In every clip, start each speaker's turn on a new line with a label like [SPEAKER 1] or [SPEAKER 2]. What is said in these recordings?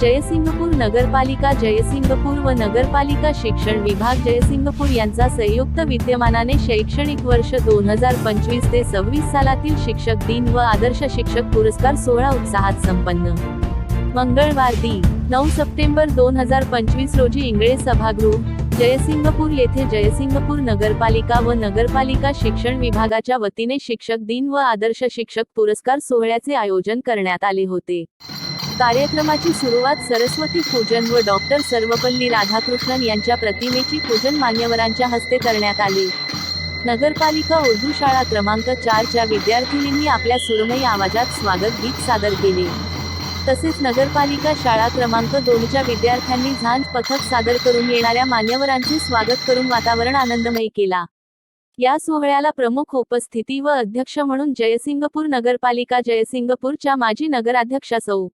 [SPEAKER 1] जयसिंगपूर नगरपालिका जयसिंगपूर व नगरपालिका शिक्षण विभाग जयसिंगपूर यांचा संयुक्त विद्यमानाने शैक्षणिक वर्ष दोन हजार पंचवीस ते सव्वीस सालातील शिक्षक दिन व आदर्श शिक्षक पुरस्कार सोहळा उत्साहात संपन्न. मंगळवार दि नऊ सप्टेंबर दोन हजार पंचवीस रोजी इंगळे सभागृह जयसिंगपूर येथे जयसिंगपूर नगरपालिका व नगरपालिका शिक्षण विभागाच्या वतीने शिक्षक दिन व आदर्श शिक्षक पुरस्कार सोहळ्याचे आयोजन करण्यात आले होते. कार्यक्रमाची सुरुवात सरस्वती पूजन व डॉक्टर सर्वपल्ली राधाकृष्णन यांच्या प्रतिमेची पूजन मान्यवरांच्या हस्ते करण्यात आले. नगरपालिका उर्दू शाळा क्रमांक चारच्या विद्यार्थिनींनी आपल्या सुरमयी आवाजात स्वागत गीत सादर केले. तसेच नगरपालिका शाळा क्रमांक दोनच्या विद्यार्थ्यांनी झांज पथक सादर करून येणाऱ्या मान्यवरांचे स्वागत करून वातावरण आनंदमय केला. या सोहळ्याला प्रमुख उपस्थिती व अध्यक्ष म्हणून जयसिंगपूर नगरपालिका जयसिंगपूरच्या माजी नगराध्यक्षा सौ.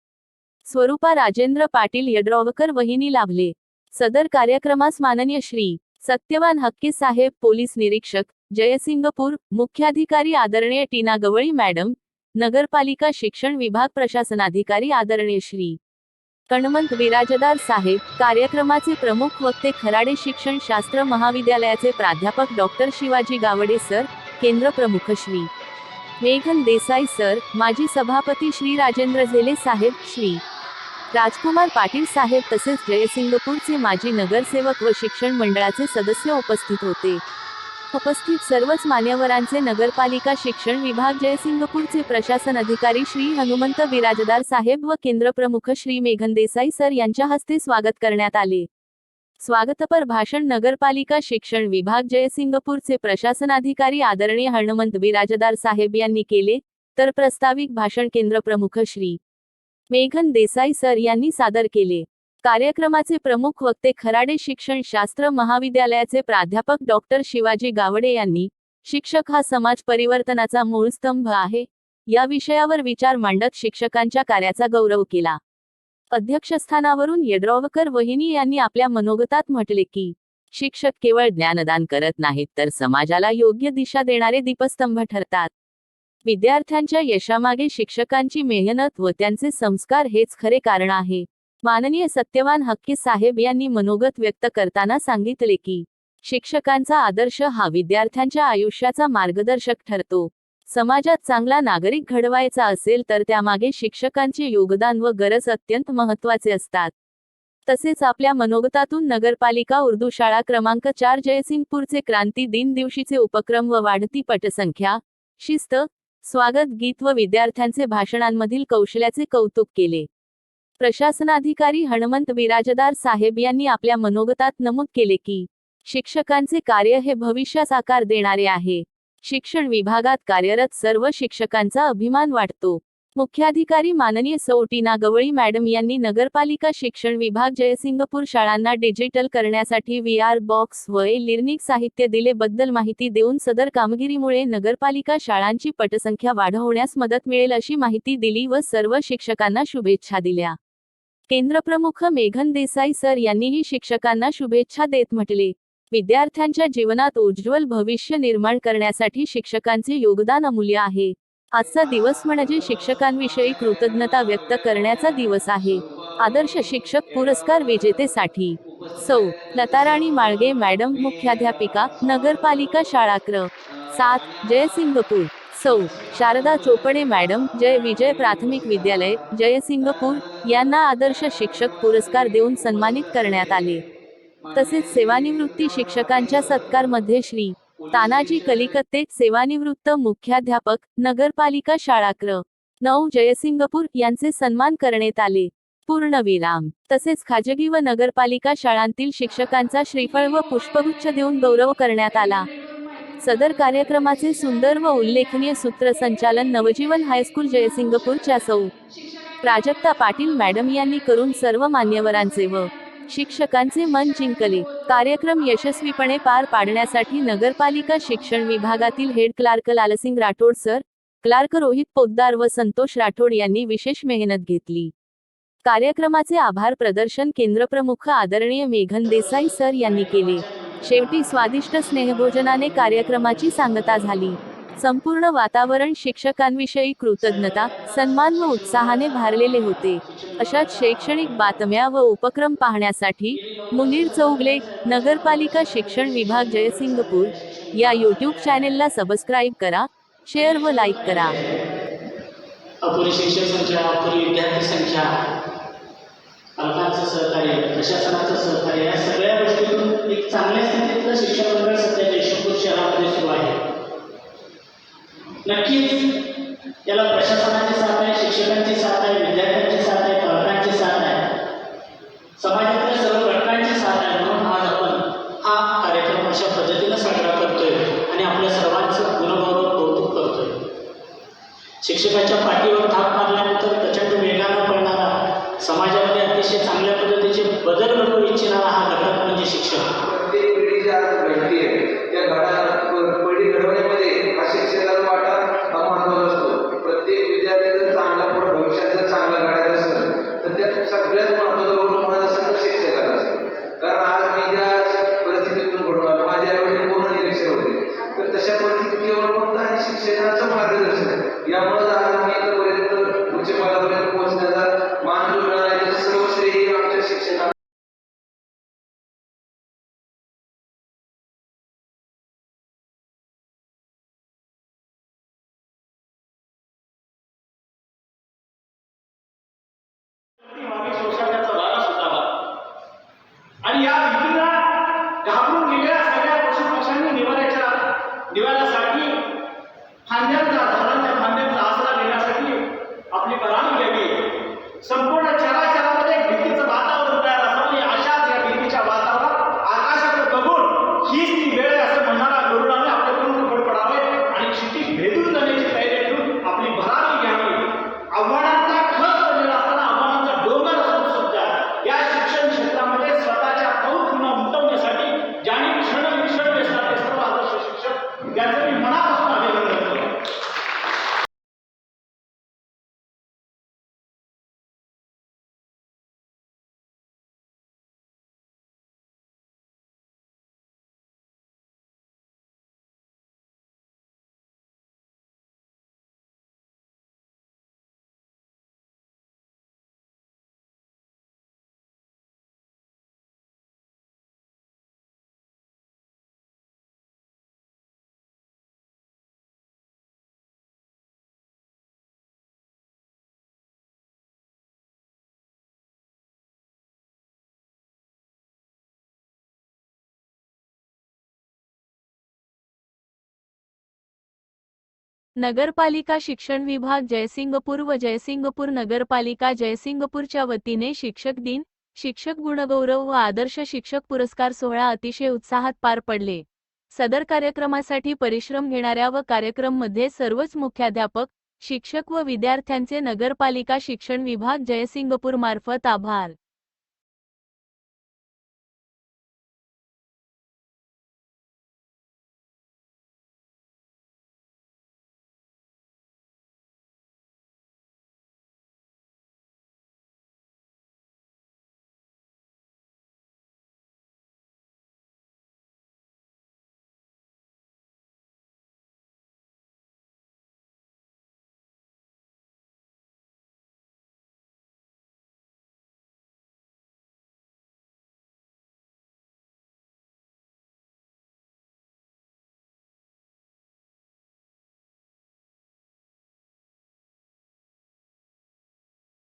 [SPEAKER 1] स्वरूपा राजेंद्र पाटील यड्रॉवकर वहिनी लाभले. सदर कार्यक्रमास माननीय श्री. सत्यवान हक्के साहेब पोलीस निरीक्षक जयसिंगपूर मुख्याधिकारी आदरणीय टीना गवळी मॅडम नगरपालिका शिक्षण विभाग प्रशासनाधिकारी आदरणीय श्री. कणमंत विराजदार साहेब कार्यक्रमाचे प्रमुख वक्ते खराडे शिक्षण शास्त्र महाविद्यालयाचे प्राध्यापक डॉक्टर शिवाजी गावडे सर केंद्र प्रमुख श्री. मेघन देसाई सर माजी सभापती श्री राजेंद्र झेले साहेब श्री. राजकुमार पाटील साहेब तसेच जयसिंगपूरचे माजी नगरसेवक व शिक्षण मंडळाचे सदस्य उपस्थित होते. उपस्थित सर्वच मान्यवरांचे नगरपालिका शिक्षण विभाग जयसिंगपूरचे प्रशासन अधिकारी श्री हनुमंत विराजदार साहेब व केंद्र प्रमुख श्री मेघन देसाई सर यांच्या हस्ते स्वागत करण्यात आले. स्वागतपर भाषण नगरपालिका शिक्षण विभाग जयसिंगपूरचे प्रशासनाधिकारी आदरणीय हनुमंत विराजदार साहेब यांनी केले तर प्रस्ताविक भाषण केंद्र प्रमुख श्री मेघन देसाई सर यांनी सादर केले. कार्यक्रमाचे प्रमुख वक्ते खराडे शिक्षण शास्त्र महाविद्यालयाचे प्राध्यापक डॉक्टर शिवाजी गावडे यांनी शिक्षक हा समाज परिवर्तनाचा मूळ स्तंभ आहे. या विषयावर विचार मांडत शिक्षकांच्या कार्याचा गौरव केला. अध्यक्षस्थानावरून येड्रॉवकर वहिनी यांनी आपल्या मनोगतात म्हटले की शिक्षक केवळ ज्ञानदान करत नाहीत तर समाजाला योग्य दिशा देणारे दीपस्तंभ ठरतात. विद्यार्थ्यांच्या यशामागे शिक्षकांची मेहनत व त्यांचे संस्कार हेच खरे कारण आहे. माननीय सत्यवान हक्की साहेब यांनी मनोगत व्यक्त करताना सांगितले की शिक्षकांचा आदर्श हा विद्यार्थ्यांच्या आयुष्याचा मार्गदर्शक ठरतो. समाजात चांगला नागरिक घडवायचा असेल तर त्यामागे शिक्षकांचे योगदान व गरज अत्यंत महत्त्वाचे असतात. तसेच आपल्या मनोगतातून नगरपालिका उर्दू शाळा क्रमांक चार जयसिंगपूरचे क्रांती दिन दिवशीचे उपक्रम व वाढती पटसंख्या शिस्त स्वागत गीत व विद्यार्थ्यांचे भाषणांमधील कौशल्याचे कौतुक केले. प्रशासनाधिकारी हणमंत विराजदार साहेब यांनी आपल्या मनोगतात नमूद केले की शिक्षकांचे कार्य हे भविष्यास आकार देणारे आहे. शिक्षण विभागात कार्यरत सर्व शिक्षकांचा अभिमान वाटतो. मुख्याधिकारी माननीय सौटीना गवळी मॅडम यांनी नगरपालिका शिक्षण विभाग जयसिंगपूर शाळांना डिजिटल करण्यासाठी व्ही आर बॉक्स व ए लिर्निक साहित्य दिलेबद्दल माहिती देऊन सदर कामगिरीमुळे नगरपालिका शाळांची पटसंख्या वाढवण्यास मदत मिळेल अशी माहिती दिली व सर्व शिक्षकांना शुभेच्छा दिल्या. केंद्रप्रमुख मेघन देसाई सर यांनीही शिक्षकांना शुभेच्छा देत म्हटले. विद्यार्थ्यांच्या जीवनात उज्ज्वल भविष्य निर्माण करण्यासाठी शिक्षकांचे योगदान अमूल्य आहे. आजचा दिवस म्हणजे शिक्षकांविषयी कृतज्ञता व्यक्त करण्याचा दिवस आहे. आदर्श शिक्षक पुरस्कार विजेतेसाठी. सौ. लताराणी माळगे मॅडम मुख्याध्यापिका नगरपालिका शाळा क्र सात जयसिंगपूर सौ. शारदा चोपडे मॅडम जय विजय प्राथमिक विद्यालय जयसिंगपूर यांना आदर्श शिक्षक पुरस्कार देऊन सन्मानित करण्यात आले. तसेच सेवानिवृत्ती शिक्षकांच्या सत्कारमध्ये श्री. तानाजी कलिकत्ते सेवानिवृत्त मुख्याध्यापक नगरपालिका शाळा क्र नऊ जयसिंगपूर यांचे सन्मान करण्यात आले. पूर्णविराम तसेच खाजगी व नगरपालिका शाळांतील शिक्षकांचा श्रीफळ व पुष्पगुच्छ देऊन गौरव करण्यात आला. सदर कार्यक्रमाचे सुंदर व उल्लेखनीय सूत्रसंचालन नवजीवन हायस्कूल जयसिंगपूरच्या सौ. प्राजक्ता पाटील मॅडम यांनी करून सर्व मान्यवरांचे व शिक्षकांचे मन जिंकले. कार्यक्रम यशस्वीपणे पार पाडण्यासाठी नगरपालिका शिक्षण विभागातील head clerk Lalsingh Rathod sir clerk Rohit Poddar व संतोष राठोड यांनी विशेष मेहनत घेतली. कार्यक्रमाचे आभार प्रदर्शन केंद्रप्रमुख आदरणीय मेघन देसाई सर यांनी केले. शेवटी स्वादिष्ट स्नेहभोजनाने कार्यक्रमाची सांगता झाली. संपूर्ण वातावरण शिक्षकांविषयी कृतज्ञता सन्मान व उत्साहाने भारलेले होते. अशाच शैक्षणिक बातम्या व उपक्रम पाहण्यासाठी मुनीर चौगले नगरपालिका शिक्षण विभाग जयसिंगपूर. या यूट्यूब चॅनेलला सबस्क्राईब करा शेअर व लाईक करा.
[SPEAKER 2] अपुरी शिक्षक संख्या अपुरी विद्यार्थी संख्या पालकांचं सहकार्य प्रशासनाचं सहकार्य या सगळ्या गोष्टीतून एक चांगल्या स्थितीतलं शिक्षण मंडळ नक्कीच याला प्रशासनाची साथ आहे शिक्षकांची साथ आहे विद्यार्थ्यांची साथ आहे पालकांची साथ आहे. समाजातल्या सर्व घटकांची साथ आहे म्हणून आज आपण हा कार्यक्रम अशा पद्धतीनं साजरा करतोय आणि आपल्या सर्वांचं गुणगौरव कौतुक करतोय. शिक्षकाच्या पाठीवर थाप मारल्यानंतर मागे शोषणाचा वारा सुटावा. आणि या भीतीला घाबरून गेलेल्या सगळ्या पशुपक्ष्यांनी निवाऱ्याच्या निवाऱ्यासाठी फांद्यांचा
[SPEAKER 1] नगरपालिका शिक्षण विभाग जयसिंगपूर व जयसिंगपूर नगरपालिका जयसिंगपूरच्या वतीने शिक्षक दिन शिक्षक गुणगौरव व आदर्श शिक्षक पुरस्कार सोहळा अतिशय उत्साहात पार पडले. सदर कार्यक्रमासाठी परिश्रम घेणाऱ्या व कार्यक्रममध्ये सर्वच मुख्याध्यापक शिक्षक व विद्यार्थ्यांचे नगरपालिका शिक्षण विभाग जयसिंगपूर मार्फत आभार.